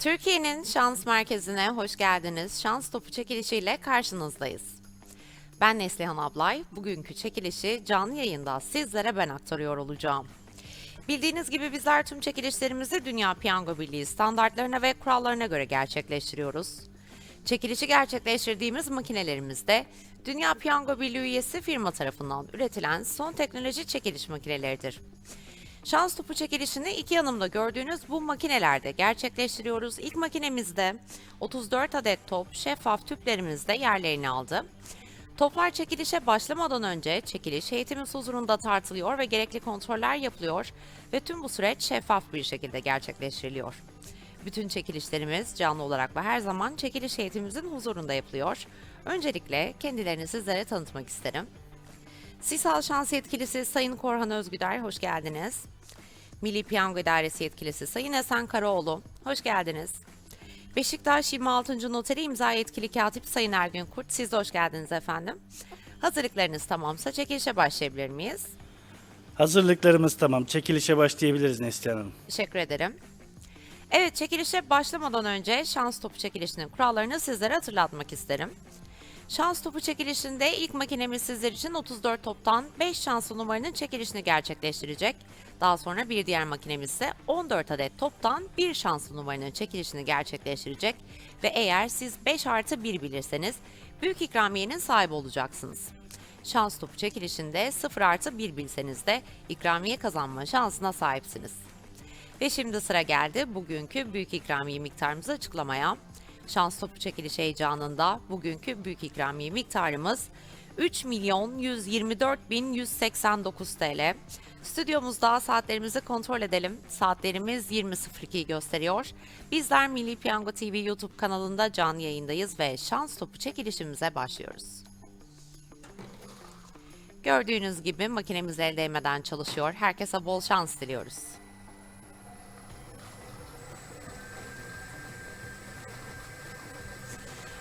Türkiye'nin şans merkezine hoş geldiniz. Şans topu çekilişiyle karşınızdayız. Ben Neslihan Ablay. Bugünkü çekilişi canlı yayında sizlere ben aktarıyor olacağım. Bildiğiniz gibi bizler tüm çekilişlerimizi Dünya Piyango Birliği standartlarına ve kurallarına göre gerçekleştiriyoruz. Çekilişi gerçekleştirdiğimiz makinelerimizde Dünya Piyango Birliği üyesi firma tarafından üretilen son teknoloji çekiliş makineleridir. Şans topu çekilişini iki yanımda gördüğünüz bu makinelerde gerçekleştiriyoruz. İlk makinemizde 34 adet top şeffaf tüplerimizde yerlerini aldı. Toplar çekilişe başlamadan önce çekiliş heyetimiz huzurunda tartılıyor ve gerekli kontroller yapılıyor ve tüm bu süreç şeffaf bir şekilde gerçekleştiriliyor. Bütün çekilişlerimiz canlı olarak ve her zaman çekiliş heyetimizin huzurunda yapılıyor. Öncelikle kendilerini sizlere tanıtmak isterim. Sisal Şans Yetkilisi Sayın Korhan Özgüder, hoş geldiniz. Milli Piyango İdaresi Yetkilisi Sayın Esen Karaoğlu, hoş geldiniz. Beşiktaş 26. Noteri İmza Yetkili Katip Sayın Ergün Kurt, siz de hoş geldiniz efendim. Hazırlıklarınız tamamsa çekilişe başlayabilir miyiz? Hazırlıklarımız tamam. Çekilişe başlayabiliriz Neslihan Hanım. Teşekkür ederim. Evet, çekilişe başlamadan önce şans topu çekilişinin kurallarını sizlere hatırlatmak isterim. Şans topu çekilişinde ilk makinemiz sizler için 34 toptan 5 şanslı numaranın çekilişini gerçekleştirecek. Daha sonra bir diğer makinemiz ise 14 adet toptan 1 şanslı numaranın çekilişini gerçekleştirecek. Ve eğer siz 5 artı 1 bilirseniz büyük ikramiyenin sahibi olacaksınız. Şans topu çekilişinde 0 artı 1 bilseniz de ikramiye kazanma şansına sahipsiniz. Ve şimdi sıra geldi bugünkü büyük ikramiye miktarımızı açıklamaya. Şans topu çekiliş heyecanında bugünkü büyük ikramiye miktarımız 3 milyon 124 bin 189 TL. Stüdyomuzda saatlerimizi kontrol edelim. Saatlerimiz 20.02'yi gösteriyor. Bizler Milli Piyango TV YouTube kanalında canlı yayındayız ve şans topu çekilişimize başlıyoruz. Gördüğünüz gibi makinemiz el değmeden çalışıyor. Herkese bol şans diliyoruz.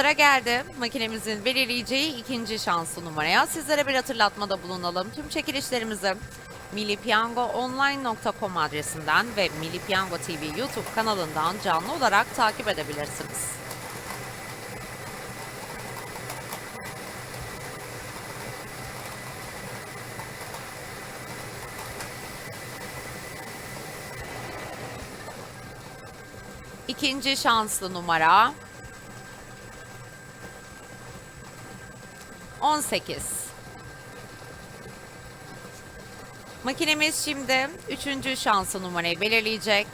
Sıra geldi makinemizin belirleyeceği ikinci şanslı numaraya. Sizlere bir hatırlatmada bulunalım. Tüm çekilişlerimizi millipiyangoonline.com adresinden ve Milli Piyango TV YouTube kanalından canlı olarak takip edebilirsiniz. İkinci şanslı numara 18. Makinemiz şimdi üçüncü şanslı numarayı belirleyecek.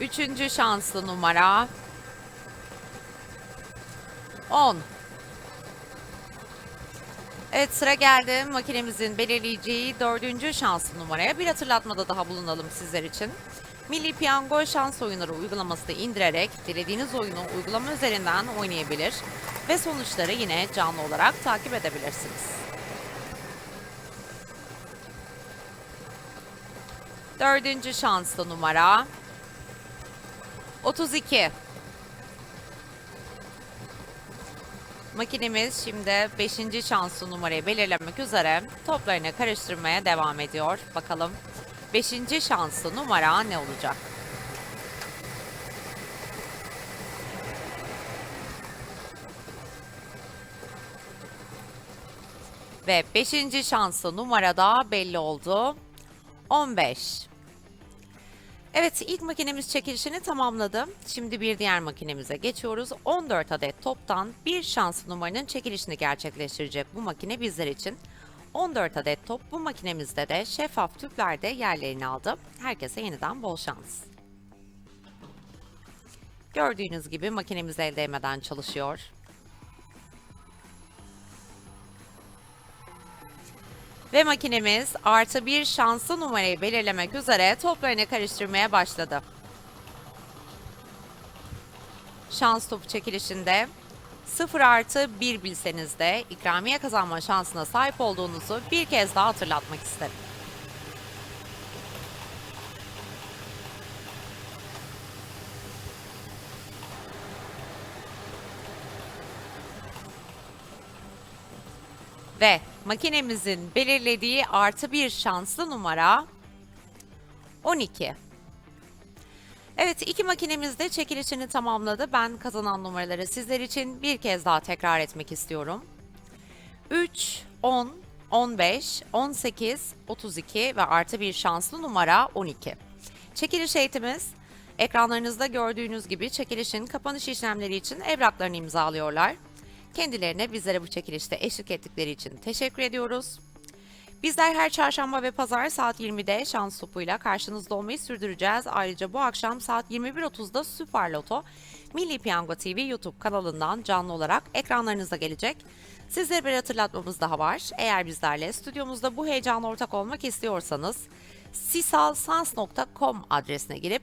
Üçüncü şanslı numara 10. Evet sıra geldi makinemizin belirleyeceği dördüncü şanslı numaraya bir hatırlatmada daha bulunalım sizler için. Milli Piyango şans oyunları uygulamasını indirerek dilediğiniz oyunu uygulama üzerinden oynayabilir ve sonuçları yine canlı olarak takip edebilirsiniz. Dördüncü şanslı numara 32. Makinemiz şimdi 5. şanslı numarayı belirlemek üzere toplarını karıştırmaya devam ediyor. Bakalım 5. şanslı numara ne olacak? Ve 5. şanslı numarada belli oldu. 15. Evet ilk makinemiz çekilişini tamamladı. Şimdi bir diğer makinemize geçiyoruz. 14 adet toptan bir şanslı numaranın çekilişini gerçekleştirecek bu makine bizler için. 14 adet top bu makinemizde de şeffaf tüplerde yerlerini aldı. Herkese yeniden bol şans. Gördüğünüz gibi makinemiz el değmeden çalışıyor. Ve makinemiz artı bir şanslı numarayı belirlemek üzere toplarını karıştırmaya başladı. Şans topu çekilişinde 0 artı 1 bilseniz de ikramiye kazanma şansına sahip olduğunuzu bir kez daha hatırlatmak isterim. Ve makinemizin belirlediği artı bir şanslı numara 12. Evet iki makinemiz de çekilişini tamamladı. Ben kazanan numaraları sizler için bir kez daha tekrar etmek istiyorum. 3, 10, 15, 18, 32 ve artı bir şanslı numara 12. Çekiliş eğitimiz ekranlarınızda gördüğünüz gibi çekilişin kapanış işlemleri için evraklarını imzalıyorlar. Kendilerine bizlere bu çekilişte eşlik ettikleri için teşekkür ediyoruz. Bizler her çarşamba ve pazar saat 20'de şans topuyla karşınızda olmayı sürdüreceğiz. Ayrıca bu akşam saat 21.30'da Süper Loto Milli Piyango TV YouTube kanalından canlı olarak ekranlarınıza gelecek. Sizlere bir hatırlatmamız daha var. Eğer bizlerle stüdyomuzda bu heyecana ortak olmak istiyorsanız sisalsans.com adresine girip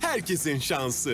herkesin şansı.